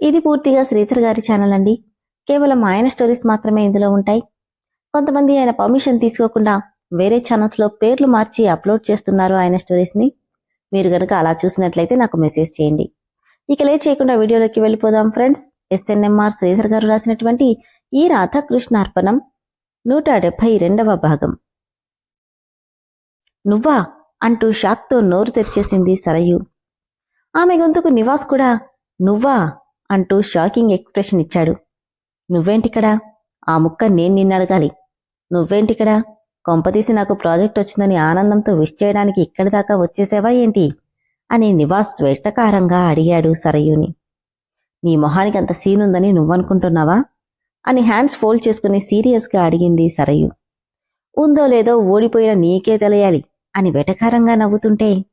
ఇది పూర్తిగా శ్రీధర్ గారి ఛానల్ అండి. కేవలం ఆయన స్టోరీస్ మాత్రమే ఇందులో ఉంటాయి. కొంతమంది ఆయన పర్మిషన్ తీసుకోకుండా వేరే ఛానల్స్లో పేర్లు మార్చి అప్లోడ్ చేస్తున్నారు ఆయన స్టోరీస్ని మీరు కనుక అలా చూసినట్లయితే నాకు మెసేజ్ చేయండి. ఇక లేట్ చేయకుండా వీడియోలోకి వెళ్ళిపోదాం ఫ్రెండ్స్ ఎస్ఎన్ఎంఆర్ శ్రీధర్ గారు రాసినటువంటి ఈ రాధాకృష్ణార్పణం నూట డెబ్బై రెండవ భాగం. నువ్వా? అంటూ షాక్తో నోరు తెరిచేసింది సరయు. ఆమె గొంతుకు నివాస్ కూడా నువ్వా? అంటూ షాకింగ్ ఎక్స్ప్రెషన్ ఇచ్చాడు. నువ్వేంటిక్కడా? ఆ ముక్క నేను నిన్ను అడగాలి. నువ్వేంటిక్కడా? కొంపతీసి నాకు ప్రాజెక్ట్ వచ్చిందని ఆనందంతో విష్ చేయడానికి ఇక్కడి దాకా వచ్చేసావా ఏంటి? అని నివాస్ వెటకారంగా అడిగాడు సరయుని. నీ మొహానికి అంత సీనుందని ఉందని నువ్వనుకుంటున్నావా? అని హ్యాండ్స్ ఫోల్డ్ చేసుకుని సీరియస్గా అడిగింది సరయు. ఉందో లేదో ఓడిపోయిన నీకే తెలియాలి అని వెటకారంగా నవ్వుతుంటే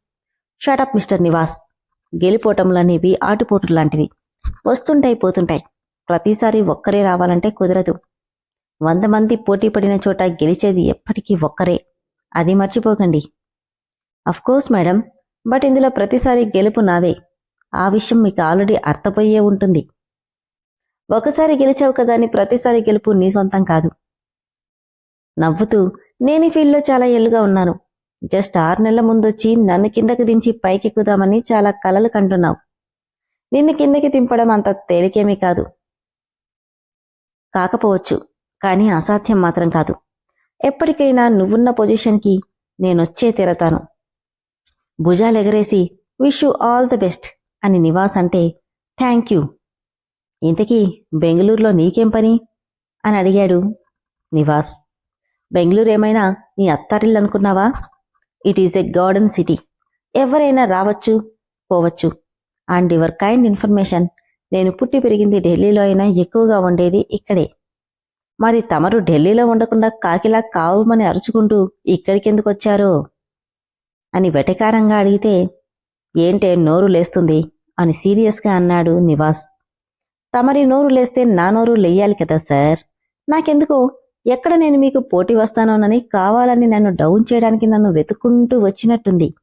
షటప్ మిస్టర్ నివాస్. గెలిపోవటంలనేవి ఆటుపోటు లాంటివి వస్తుంటాయి పోతుంటాయి. ప్రతిసారి ఒక్కరే రావాలంటే కుదరదు. వంద మంది పోటీ పడిన చోట గెలిచేది ఎప్పటికీ ఒక్కరే. అది మర్చిపోకండి. కోర్స్ మేడం బట్ ఇందులో ప్రతిసారి గెలుపు నాదే. ఆ విషయం మీకు ఆల్రెడీ అర్థపోయే ఉంటుంది. ఒకసారి గెలిచావు కదా అని ప్రతిసారి గెలుపు నీ సొంతం కాదు. నవ్వుతూ నేను ఈ ఫీల్డ్లో చాలా ఏళ్ళుగా ఉన్నాను. జస్ట్ ఆరు నెలల ముందొచ్చి నన్ను కిందకు దించి పైకి ఎక్కుదామని చాలా కలలు కంటున్నావు. నిన్ను కిందకి దింపడం అంత తేలికేమీ కాదు. కాకపోవచ్చు కానీ అసాధ్యం మాత్రం కాదు. ఎప్పటికైనా నువ్వున్న పొజిషన్కి నేనొచ్చే తీరతాను. భుజాలెగరేసి wish you all the best అని నివాస్ అంటే థ్యాంక్ యూ. ఇంతకీ బెంగళూరులో నీకేం పని? అని అడిగాడు నివాస్. బెంగళూరు ఏమైనా నీ అత్తారిల్లు అనుకున్నావా it is a garden city. ఎవరైనా రావచ్చు పోవచ్చు. And your kind information. నేను పుట్టి పెరిగింది ఢిల్లీలో అయినా ఎక్కువగా ఉండేది ఇక్కడే. మరి తమరు ఢిల్లీలో ఉండకుండా కాకిలా కావుమని అరుచుకుంటూ ఇక్కడికెందుకు వచ్చారో అని వెటకారంగా అడిగితే ఏంటే నోరు లేస్తుంది? అని సీరియస్గా అన్నాడు నివాస్. తమరి నోరు లేస్తే నా నోరు లేయాలి కదా సార్? నాకెందుకో? ఎక్కడ నేను మీకు పోటీ వస్తానోనని కావాలని నన్ను డౌన్ చేయడానికి నన్ను వెతుక్కుంటూ వచ్చినట్టుంది.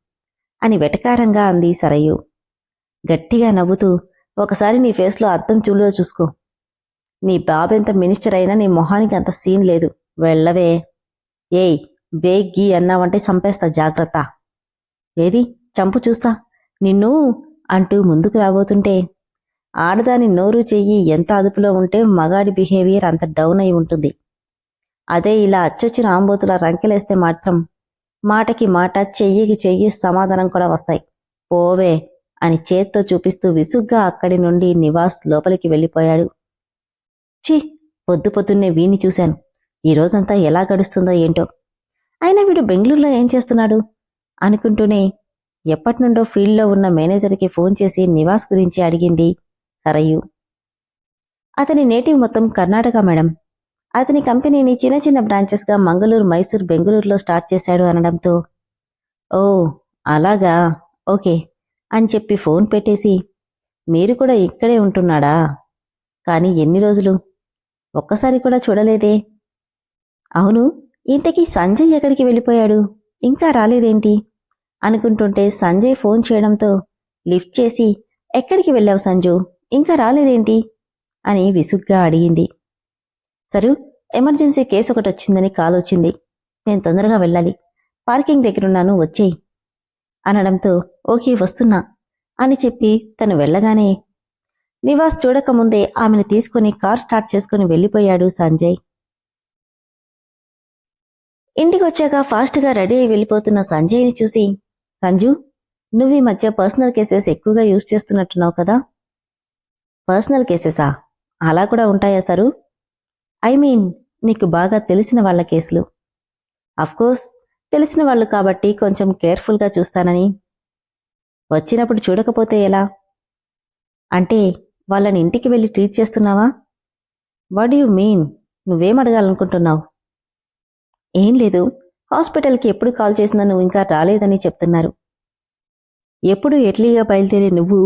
అని వెటకారంగా అంది సరయు. గట్టిగా నవ్వుతూ ఒకసారి నీ ఫేస్లో అర్థం చూలో చూసుకో. నీ బాబెంత మినిస్టర్ అయినా నీ మొహానికి అంత సీన్ లేదు. వెళ్ళవే. ఏయ్ వేగ్గి గీ అన్నావంటే చంపేస్తా జాగ్రత్త. ఏది? చంపు చూస్తా. నిన్ను అంటూ ముందుకు రాబోతుంటే ఆడదాని నోరు చెయ్యి ఎంత అదుపులో ఉంటే మగాడి బిహేవియర్ అంత డౌన్ అయి ఉంటుంది. అదే ఇలా అచ్చొచ్చిన ఆంబోతుల రంకెలేస్తే మాత్రం మాటకి మాట చెయ్యికి చెయ్యి సమాధానం కూడా వస్తాయి. పోవే. అని చేత్తో చూపిస్తూ విసుగ్గా అక్కడి నుండి నివాస్ లోపలికి వెళ్ళిపోయాడు. ఛీ! పొద్దు పొద్దున్నే వీణ్ణి చూశాను. ఈ రోజంతా ఎలా గడుస్తుందో ఏంటో. అయినా వీడు బెంగళూరులో ఏం చేస్తున్నాడు? అనుకుంటూనే ఎప్పటినుండో ఫీల్డ్లో ఉన్న మేనేజర్కి ఫోన్ చేసి నివాస్ గురించి అడిగింది సరయు. అతని నేటివ్ మొత్తం కర్ణాటక మేడం. అతని కంపెనీని చిన్న చిన్న బ్రాంచెస్గా మంగళూరు మైసూర్ బెంగళూరులో స్టార్ట్ చేశాడు అనడంతో. ఓ అలాగా. ఓకే. అని చెప్పి ఫోన్ పెట్టేసి మీరు కూడా ఇక్కడే ఉంటున్నాడా? కానీ ఎన్ని రోజులు? ఒక్కసారి కూడా చూడలేదే. అవును ఇంతకీ సంజయ్ ఎక్కడికి వెళ్ళిపోయాడు? ఇంకా రాలేదేంటి? అనుకుంటుంటే సంజయ్ ఫోన్ చేయడంతో లిఫ్ట్ చేసి ఎక్కడికి వెళ్ళావు సంజు? ఇంకా రాలేదేంటి? అని విసుగ్గా అడిగింది. సరు ఎమర్జెన్సీ కేసు ఒకటి వచ్చిందని కాల్ వచ్చింది. నేను తొందరగా వెళ్ళాలి. పార్కింగ్ దగ్గరున్నాను వచ్చేయి. అనడంతో ఓకే వస్తున్నా అని చెప్పి తను వెళ్ళగానే నివాస్ చూడకముందే ఆమెను తీసుకుని కార్ స్టార్ట్ చేసుకుని వెళ్ళిపోయాడు సంజయ్. ఇంటికొచ్చాక ఫాస్ట్గా రెడీ అయి వెళ్ళిపోతున్న సంజయ్ని చూసి సంజు నువ్వు ఈ మధ్య పర్సనల్ కేసెస్ ఎక్కువగా యూజ్ చేస్తున్నట్టున్నావు కదా? పర్సనల్ కేసెసా? అలా కూడా ఉంటాయా సరు? ఐ మీన్ నీకు బాగా తెలిసిన వాళ్ళ కేసులు. అఫ్కోర్స్ తెలిసిన వాళ్ళు కాబట్టి కొంచెం కేర్ఫుల్గా చూస్తానని. వచ్చినప్పుడు చూడకపోతే ఎలా? అంటే వాళ్ళని ఇంటికి వెళ్ళి ట్రీట్ చేస్తున్నావా? వాట్ యు మీన్ నువ్వేం అడగాలనుకుంటున్నావు? ఏం లేదు. హాస్పిటల్కి ఎప్పుడు కాల్ చేసినా నువ్వు ఇంకా రాలేదని చెప్తున్నారు. ఎప్పుడు ఎట్లీగా బయలుదేరే నువ్వు?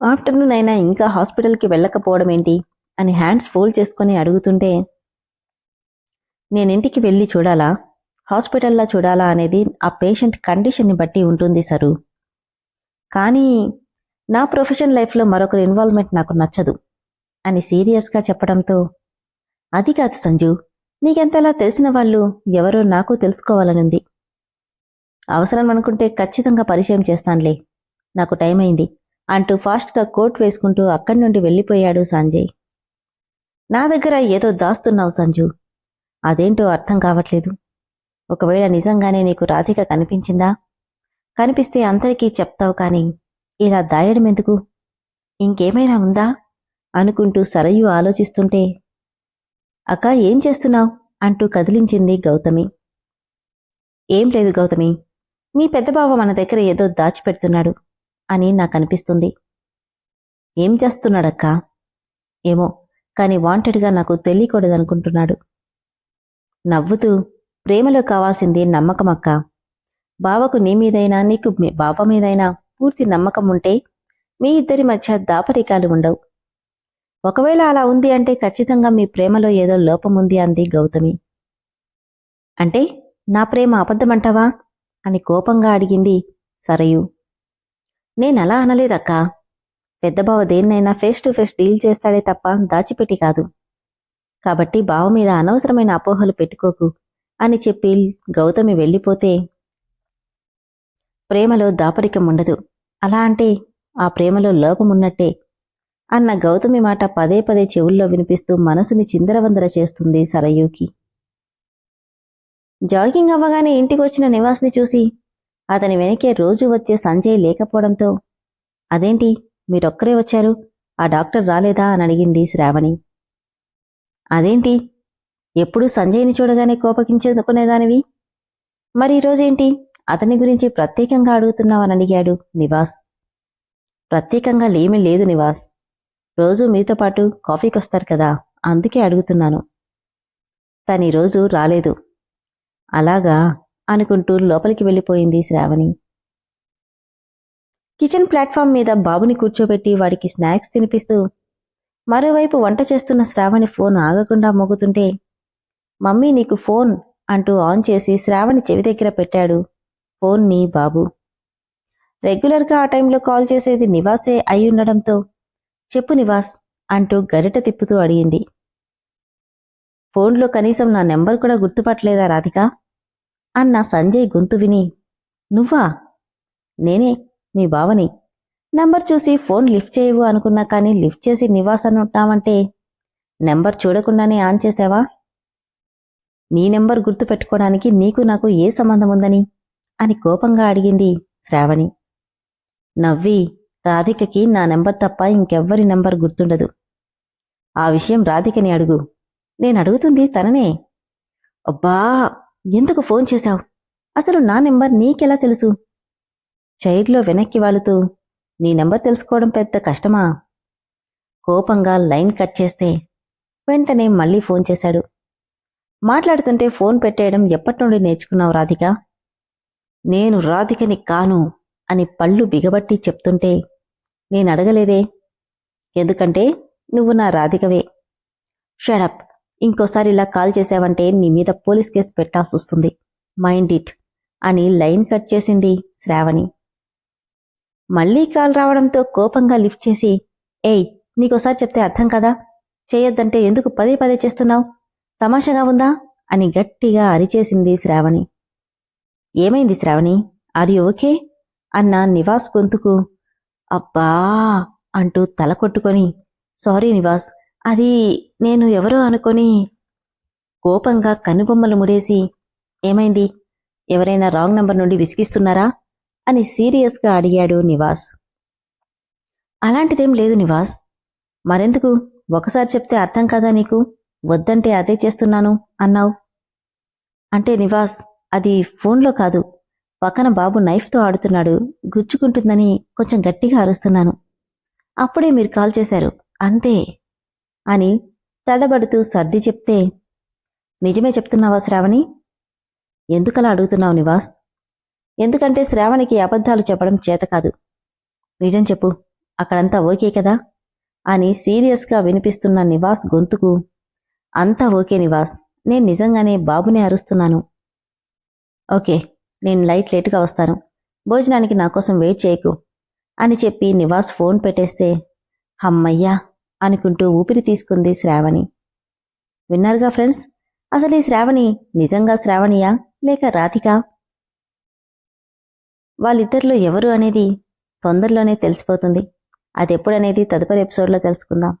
ఆఫ్టర్నూన్ అయినా ఇంకా హాస్పిటల్కి వెళ్ళకపోవడం ఏంటి అని హ్యాండ్స్ ఫోల్డ్ చేసుకొని అడుగుతుంటే నేనింటికి వెళ్ళి చూడాలా? హాస్పిటల్లా చూడాలా? అనేది ఆ పేషెంట్ కండిషన్ని బట్టి ఉంటుంది సరు. కానీ నా ప్రొఫెషన్ లైఫ్లో మరొకరి ఇన్వాల్వ్మెంట్ నాకు నచ్చదు అని సీరియస్గా చెప్పడంతో అది కాదు సంజు నీకెంతలా తెలిసిన వాళ్ళు ఎవరో నాకు తెలుసుకోవాలనుంది. అవసరం అనుకుంటే ఖచ్చితంగా పరిచయం చేస్తానులే. నాకు టైం అయింది అంటూ ఫాస్ట్గా కోట్ వేసుకుంటూ అక్కడి నుండి వెళ్ళిపోయాడు సంజయ్. నా దగ్గర ఏదో దాస్తున్నావు సంజు. అదేంటో అర్థం కావట్లేదు. ఒకవేళ నిజంగానే నీకు రాధిక కనిపించిందా? కనిపిస్తే అందరికీ చెప్తావు కానీ ఇలా దాయడం ఎందుకు ఇంకేమైనా ఉందా? అనుకుంటూ సరయు ఆలోచిస్తుంటే అక్క ఏం చేస్తున్నావు? అంటూ కదిలించింది గౌతమి. ఏం లేదు గౌతమి. మీ పెద్దబావ మన దగ్గర ఏదో దాచిపెడుతున్నాడు అని నాకు అనిపిస్తుంది ఏం చేస్తున్నాడక్కా? ఏమో కానీ వాంటెడ్గా నాకు తెలియకూడదనుకుంటున్నాడు. నవ్వుతూ ప్రేమలో కావాల్సింది నమ్మకమక్క బావకు నీ మీదైనా నీకు మీ బావ మీదైనా పూర్తి నమ్మకం ఉంటే మీ ఇద్దరి మధ్య దాపరికాలు ఉండవు. ఒకవేళ అలా ఉంది అంటే ఖచ్చితంగా మీ ప్రేమలో ఏదో లోపం ఉంది అంది గౌతమి. అంటే నా ప్రేమ అబద్ధమంటావా? అని కోపంగా అడిగింది సరయు. నేనలా అనలేదక్కా. పెద్దబావ దేన్నైనా ఫేస్ టు ఫేస్ డీల్ చేస్తాడే తప్ప దాచిపెట్టి కాదు. కాబట్టి బావ మీద అనవసరమైన అపోహలు పెట్టుకోకు అని చెప్పి గౌతమి వెళ్ళిపోతే ప్రేమలో దాపరికం ఉండదు. అలా అంటే ఆ ప్రేమలో లోపమున్నట్టే అన్న గౌతమి మాట పదే పదే చెవుల్లో వినిపిస్తూ మనసుని చిందరవందర చేస్తుంది సరయూకి. జాగింగ్ అవ్వగానే ఇంటికొచ్చిన నివాస్ని చూసి అతని వెనకే రోజు వచ్చే సంజయ్ లేకపోవడంతో అదేంటి? మీరొక్కరే వచ్చారు? ఆ డాక్టర్ రాలేదా? అని అడిగింది శ్రావణి. అదేంటి? ఎప్పుడూ సంజయ్ని చూడగానే కోపగించుకునేదానివి? మరి ఈరోజేంటి అతని గురించి ప్రత్యేకంగా అడుగుతున్నావని అడిగాడు నివాస్. ప్రత్యేకంగా లేమీ లేదు నివాస్. రోజు మీతో పాటు కాఫీకి వస్తారు కదా? అందుకే అడుగుతున్నాను. తను ఈరోజు రాలేదు. అలాగా? అనుకుంటూ లోపలికి వెళ్ళిపోయింది శ్రావణి. కిచెన్ ప్లాట్ఫామ్ మీద బాబుని కూర్చోబెట్టి వాడికి స్నాక్స్ తినిపిస్తూ మరోవైపు వంట చేస్తున్న శ్రావణి ఫోన్ ఆగకుండా మోగుతుంటే మమ్మీ నీకు ఫోన్ అంటూ ఆన్ చేసి శ్రావణి చెవి దగ్గర పెట్టాడు ఫోన్ని బాబు. రెగ్యులర్గా ఆ టైంలో కాల్ చేసేది నివాసే అయి ఉండడంతో చెప్పు నివాస్ అంటూ గరిట తిప్పుతూ అడిగింది. ఫోన్లో కనీసం నా నెంబర్ కూడా గుర్తుపట్టలేదా రాధిక? అన్న సంజయ్ గొంతు విని నువ్వా? నేనే మీ బావని. నంబర్ చూసి ఫోన్ లిఫ్ట్ చేయవు అనుకున్నా కానీ లిఫ్ట్ చేసి నివాసాన్ని ఉంటామంటే నెంబర్ చూడకుండానే ఆన్ చేసావా? నీ నెంబర్ గుర్తు పెట్టుకోవడానికి నీకు నాకు ఏ సంబంధం ఉందని అని కోపంగా అడిగింది శ్రావణి. నవ్వి రాధికకి నా నెంబర్ తప్ప ఇంకెవ్వరి నెంబర్ గుర్తుండదు. ఆ విషయం రాధికని అడుగు. నేను అడుగుతుంది తననే. అబ్బా ఎందుకు ఫోన్ చేశావు? అసలు నా నెంబర్ నీకెలా తెలుసు? చైర్లో వెనక్కి వాలుతూ నీ నెంబర్ తెలుసుకోవడం పెద్ద కష్టమా? కోపంగా లైన్ కట్ చేస్తే వెంటనే మళ్ళీ ఫోన్ చేశాడు. మాట్లాడుతుంటే ఫోన్ పెట్టేయడం ఎప్పటి నుండి నేర్చుకున్నావు రాధిక? నేను రాధికని కాను అని పళ్ళు బిగబట్టి చెప్తుంటే నేను అడగలేదే. ఎందుకంటే నువ్వు నా రాధికవే. షడప్ ఇంకోసారి ఇలా కాల్ చేశావంటే నీ మీద పోలీస్ కేసు పెట్టాల్సి వస్తుంది మైండ్ ఇట్ అని లైన్ కట్ చేసింది శ్రావణి. మళ్ళీ కాల్ రావడంతో కోపంగా లిఫ్ట్ చేసి ఏయ్ నీకోసారి చెప్తే అర్థం కదా? చేయొద్దంటే ఎందుకు పదే పదే చేస్తున్నావు? తమాషాగా ఉందా? అని గట్టిగా అరిచేసింది శ్రావణి. ఏమైంది శ్రావణి? Are you okay? అన్న నివాస్ గొంతుకు అబ్బా అంటూ తల కొట్టుకొని సారీ నివాస్ అది నేను ఎవరో అనుకొని కోపంగా కనుబొమ్మలు ముడేసి ఏమైంది? ఎవరైనా రాంగ్ నంబర్ నుండి విసిగిస్తున్నారా? అని సీరియస్గా అడిగాడు నివాస్. అలాంటిదేం లేదు నివాస్. మరెందుకు? ఒకసారి చెప్తే అర్థం కదా నీకు? వద్దంటే అదే చేస్తున్నాను అన్నావు. అంటే నివాస్ అది ఫోన్లో కాదు. పక్కన బాబు నైఫ్తో ఆడుతున్నాడు. గుచ్చుకుంటుందని కొంచెం గట్టిగా అరుస్తున్నాను. అప్పుడే మీరు కాల్ చేశారు. అంతే అని తడబడుతూ సర్ది చెప్తే నిజమే చెప్తున్నావా శ్రావణి? ఎందుకలా అడుగుతున్నావు నివాస్? ఎందుకంటే శ్రావణికి అబద్ధాలు చెప్పడం చేత కాదు. నిజం చెప్పు అక్కడంతా ఓకే కదా? అని సీరియస్గా వినిపిస్తున్న నివాస్ గొంతుకు అంతా ఓకే నివాస్ నేను నిజంగానే బాబునే అరుస్తున్నాను. ఓకే నేను లైట్ లేటుగా వస్తాను. భోజనానికి నా కోసం వెయిట్ చేయకు అని చెప్పి నివాస్ ఫోన్ పెట్టేస్తే హమ్మయ్యా అనుకుంటూ ఊపిరి తీసుకుంది శ్రావణి. విన్నారుగా ఫ్రెండ్స్? అసలు ఈ శ్రావణి నిజంగా శ్రావణియా లేక రాధికా? వాళ్ళిద్దరిలో ఎవరు అనేది తొందరలోనే తెలిసిపోతుంది. అదెప్పుడనేది తదుపరి ఎపిసోడ్లో తెలుసుకుందాం.